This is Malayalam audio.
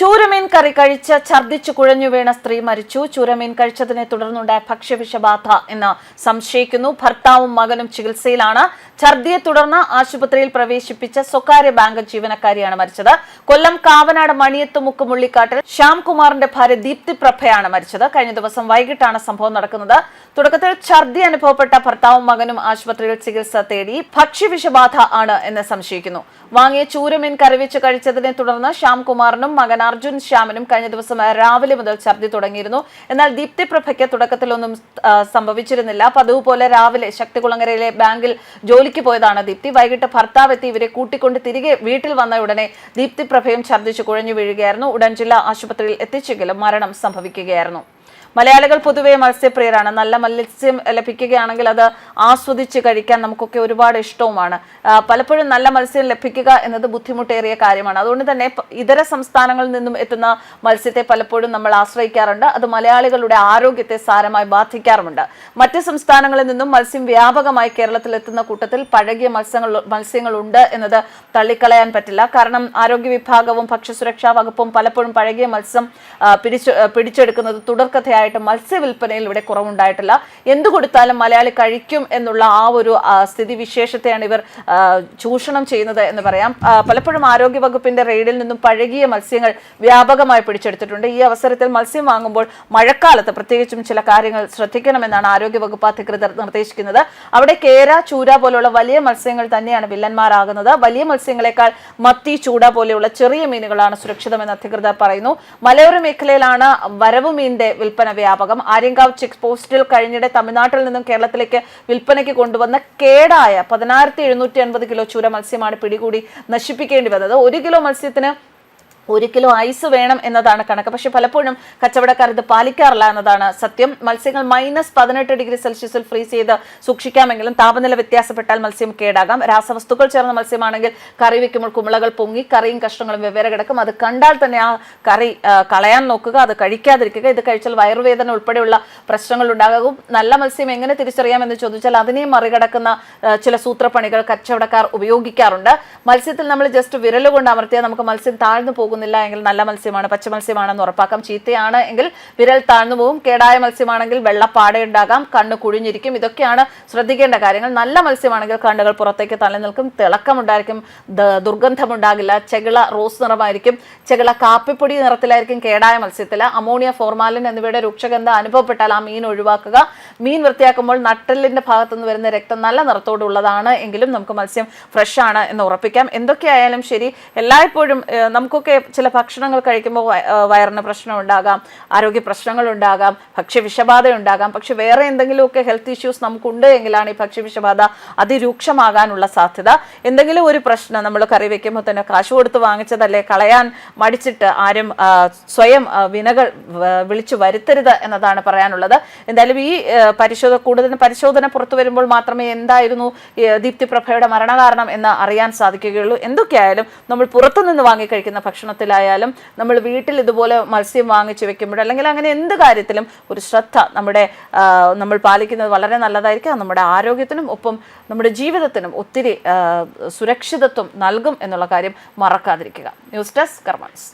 ചൂരമീൻ കറി കഴിച്ച് ഛർദ്ദിച്ചു കുഴഞ്ഞു വീണ സ്ത്രീ മരിച്ചു. ചൂരമീൻ കഴിച്ചതിനെ തുടർന്നുണ്ടായ ഭക്ഷ്യവിഷബാധ എന്ന് സംശയിക്കുന്നു. ഭർത്താവും മകനും ചികിത്സയിലാണ്. ഛർദിയെ തുടർന്ന് ആശുപത്രിയിൽ പ്രവേശിപ്പിച്ച സ്വകാര്യ ബാങ്ക് ജീവനക്കാരിയാണ് മരിച്ചത്. കൊല്ലം കാവനാട് മണിയത്ത് മുക്കുമുള്ളിക്കാട്ടിൽ ശ്യാംകുമാറിന്റെ ഭാര്യ ദീപ്തി പ്രഭയാണ് മരിച്ചത്. കഴിഞ്ഞ ദിവസം വൈകിട്ടാണ് സംഭവം നടക്കുന്നത്. തുടക്കത്തിൽ ഛർദി അനുഭവപ്പെട്ട ഭർത്താവും മകനും ആശുപത്രിയിൽ ചികിത്സ തേടി ഭക്ഷ്യവിഷബാധ ആണ് എന്ന് സംശയിക്കുന്നു. വാങ്ങിയ ചൂരമീൻ കറിവെച്ച് കഴിച്ചതിനെ തുടർന്ന് ശ്യാംകുമാറിനും മകൻ അർജുൻ ശ്യാമിനും കഴിഞ്ഞ ദിവസം രാവിലെ മുതൽ ഛർദി തുടങ്ങിയിരുന്നു. എന്നാൽ ദീപ്തി പ്രഭയ്ക്ക് തുടക്കത്തിലൊന്നും സംഭവിച്ചിരുന്നില്ല. പതിവ് പോലെ രാവിലെ ശക്തികുളങ്ങരയിലെ ബാങ്കിൽ ജോലിക്ക് പോയതാണ് ദീപ്തി. വൈകിട്ട് ഭർത്താവ് എത്തി. ഇവരെ കൂട്ടിക്കൊണ്ട് തിരികെ വീട്ടിൽ വന്ന ഉടനെ ദീപ്തി പ്രഭയും ഛർദ്ദിച്ച് കുഴഞ്ഞു വീഴുകയായിരുന്നു. ഉടൻ ജില്ലാ ആശുപത്രിയിൽ എത്തിച്ചെങ്കിലും മരണം സംഭവിക്കുകയായിരുന്നു. മലയാളികൾ പൊതുവേ മത്സ്യപ്രിയരാണ്. നല്ല മത്സ്യം ലഭിക്കുകയാണെങ്കിൽ അത് ആസ്വദിച്ച് കഴിക്കാൻ നമുക്കൊക്കെ ഒരുപാട് ഇഷ്ടവുമാണ്. പലപ്പോഴും നല്ല മത്സ്യം ലഭിക്കുക എന്നത് ബുദ്ധിമുട്ടേറിയ കാര്യമാണ്. അതുകൊണ്ട് തന്നെ ഇതര സംസ്ഥാനങ്ങളിൽ നിന്നും എത്തുന്ന മത്സ്യത്തെ പലപ്പോഴും നമ്മൾ ആശ്രയിക്കാറുണ്ട്. അത് മലയാളികളുടെ ആരോഗ്യത്തെ സാരമായി ബാധിക്കാറുമുണ്ട്. മറ്റ് സംസ്ഥാനങ്ങളിൽ നിന്നും മത്സ്യം വ്യാപകമായി കേരളത്തിൽ എത്തുന്ന കൂട്ടത്തിൽ പഴകിയ മത്സ്യങ്ങൾ മത്സ്യങ്ങളുണ്ട് എന്നത് തള്ളിക്കളയാൻ പറ്റില്ല. കാരണം ആരോഗ്യ വിഭാഗവും ഭക്ഷ്യസുരക്ഷാ വകുപ്പും പലപ്പോഴും പഴകിയ മത്സ്യം പിടിച്ചു പിടിച്ചെടുക്കുന്നത് പിടിച്ചെടുക്കുന്നത് തുടർക്കഥയായിട്ട് മത്സ്യവില്പനയിൽ ഇവിടെ കുറവുണ്ടായിട്ടില്ല. എന്ത് കൊടുത്താലും മലയാളി കഴിക്കും എന്നുള്ള ആ ഒരു സ്ഥിതി സ്ഥിതിവിശേഷത്തെയാണ് ഇവർ ചൂഷണം ചെയ്യുന്നത് എന്ന് പറയാം. പലപ്പോഴും ആരോഗ്യ വകുപ്പിന്റെ റെയ്ഡിൽ നിന്നും പഴകിയ മത്സ്യങ്ങൾ വ്യാപകമായി പിടിച്ചെടുത്തിട്ടുണ്ട്. ഈ അവസരത്തിൽ മത്സ്യം വാങ്ങുമ്പോൾ മഴക്കാലത്ത് പ്രത്യേകിച്ചും ചില കാര്യങ്ങൾ ശ്രദ്ധിക്കണമെന്നാണ് ആരോഗ്യ വകുപ്പ് അധികൃതർ നിർദ്ദേശിക്കുന്നത്. അവിടെ കേര ചൂര പോലുള്ള വലിയ മത്സ്യങ്ങൾ തന്നെയാണ് വില്ലന്മാരാകുന്നത്. വലിയ മത്സ്യങ്ങളെക്കാൾ മത്തി ചൂട പോലെയുള്ള ചെറിയ മീനുകളാണ് സുരക്ഷിതമെന്ന് അധികൃതർ പറയുന്നു. മലയോര മേഖലയിലാണ് വരവ് മീനിന്റെ വിൽപ്പന വ്യാപകം. ആര്യങ്കാവ് ചെക്ക് പോസ്റ്റിൽ കഴിഞ്ഞിടെ തമിഴ്നാട്ടിൽ നിന്നും കേരളത്തിലേക്ക് വിൽപ്പനയ്ക്ക് കൊണ്ടുവന്ന കേടായ പതിനായിരത്തി എഴുന്നൂറ്റി അൻപത് കിലോ ചൂര മത്സ്യമാണ് പിടികൂടി നശിപ്പിക്കേണ്ടി വന്നത്. ഒരു കിലോ മത്സ്യത്തിന് ഒരു കിലോ ഐസ് വേണം എന്നതാണ് കണക്ക്. പക്ഷെ പലപ്പോഴും കച്ചവടക്കാർ ഇത് പാലിക്കാറില്ല എന്നതാണ് സത്യം. മത്സ്യങ്ങൾ മൈനസ് പതിനെട്ട് ഡിഗ്രി സെൽഷ്യസിൽ ഫ്രീസ് ചെയ്ത് സൂക്ഷിക്കാമെങ്കിലും താപനില വ്യത്യാസപ്പെട്ടാൽ മത്സ്യം കേടാകാം. രാസവസ്തുക്കൾ ചേർന്ന മത്സ്യമാണെങ്കിൽ കറി വെക്കുമ്പോൾ കുമിളകൾ പൊങ്ങി കറിയും കഷ്ണങ്ങളും വെവ്വേറെ കിടക്കും. അത് കണ്ടാൽ തന്നെ ആ കറി കളയാൻ നോക്കുക അത് കഴിക്കാതിരിക്കുക. ഇത് കഴിച്ചാൽ വയറുവേദന ഉൾപ്പെടെയുള്ള പ്രശ്നങ്ങൾ ഉണ്ടാകും. നല്ല മത്സ്യം എങ്ങനെ തിരിച്ചറിയാം എന്ന് ചോദിച്ചാൽ അതിനെ മറികടക്കുന്ന ചില സൂത്രപ്പണികൾ കച്ചവടക്കാർ ഉപയോഗിക്കാറുണ്ട്. മത്സ്യത്തിൽ നമ്മൾ ജസ്റ്റ് വിരലുകൊണ്ട് അമർത്തിയാൽ നമുക്ക് മത്സ്യം താഴ്ന്നു പോകുന്നില്ല എങ്കിൽ നല്ല മത്സ്യമാണ് പച്ച മത്സ്യമാണെന്ന് ഉറപ്പാക്കാം. ചീത്തയാണ് എങ്കിൽ വിരൽ താഴ്ന്നു പോകും കേടായ മത്സ്യമാണെങ്കിൽ വെള്ളപ്പാടെ ഉണ്ടാകാം. കണ്ണ് കുഴിഞ്ഞിരിക്കും. ഇതൊക്കെയാണ് ശ്രദ്ധിക്കേണ്ട കാര്യങ്ങൾ. നല്ല മത്സ്യമാണെങ്കിൽ കണ്ണുകൾ പുറത്തേക്ക് തള്ളി നിൽക്കും. തിളക്കമുണ്ടായിരിക്കും. ദുർഗന്ധം ദുർഗന്ധമുണ്ടാകില്ല. ചെകിള റോസ് നിറമായിരിക്കും. ചെകിള കാപ്പിപ്പൊടി നിറത്തിലായിരിക്കും കേടായ മത്സ്യത്തിൽ. അമോണിയ ഫോർമാലിൻ എന്നിവയുടെ രൂക്ഷഗന്ധം അനുഭവപ്പെട്ടാൽ ആ മീൻ ഒഴിവാക്കുക. മീൻ വൃത്തിയാക്കുമ്പോൾ നട്ടലിന്റെ ഭാഗത്തു നിന്ന് വരുന്ന രക്തം നല്ല നിറത്തോടുള്ളതാണ് എങ്കിലും നമുക്ക് മത്സ്യം ഫ്രഷ് ആണ് എന്ന് ഉറപ്പിക്കാം. എന്തൊക്കെയായാലും ശരി എല്ലായ്പ്പോഴും നമുക്കൊക്കെ ചില ഭക്ഷണങ്ങൾ കഴിക്കുമ്പോൾ വയറിന് പ്രശ്നം ഉണ്ടാകാം ആരോഗ്യ പ്രശ്നങ്ങൾ ഉണ്ടാകാം ഭക്ഷ്യവിഷബാധ ഉണ്ടാകാം. പക്ഷെ വേറെ എന്തെങ്കിലുമൊക്കെ ഹെൽത്ത് ഇഷ്യൂസ് നമുക്കുണ്ട് എങ്കിലാണ് ഈ ഭക്ഷ്യവിഷബാധ അതിരൂക്ഷമാകാനുള്ള സാധ്യത. എന്തെങ്കിലും ഒരു പ്രശ്നം നമ്മൾ കറി വെക്കുമ്പോൾ തന്നെ കാശ് കൊടുത്ത് വാങ്ങിച്ചതല്ലേ കളയാൻ മടിച്ചിട്ട് ആരും സ്വയം വിനകൾ വിളിച്ചു വരുത്തരുത് എന്നതാണ് പറയാനുള്ളത്. എന്തായാലും ഈ പരിശോധന കൂടുതൽ പരിശോധന പുറത്തു വരുമ്പോൾ മാത്രമേ എന്തായിരുന്നു ദീപ്തി പ്രഭയുടെ മരണകാരണം എന്ന് അറിയാൻ സാധിക്കുകയുള്ളൂ. എന്തൊക്കെയായാലും നമ്മൾ പുറത്തുനിന്ന് വാങ്ങിക്കഴിക്കുന്ന ഭക്ഷണത്തിലായാലും നമ്മൾ വീട്ടിൽ ഇതുപോലെ മത്സ്യം വാങ്ങിച്ചു വെക്കുമ്പോൾ അല്ലെങ്കിൽ അങ്ങനെ എന്ത് കാര്യത്തിലും ഒരു ശ്രദ്ധ നമ്മുടെ നമ്മൾ പാലിക്കുന്നത് വളരെ നല്ലതായിരിക്കും. നമ്മുടെ ആരോഗ്യത്തിനും ഒപ്പം നമ്മുടെ ജീവിതത്തിനും ഒത്തിരി സുരക്ഷിതത്വം നൽകും എന്നുള്ള കാര്യം മറക്കാതിരിക്കുക. News desk കർമ്മൻസ്.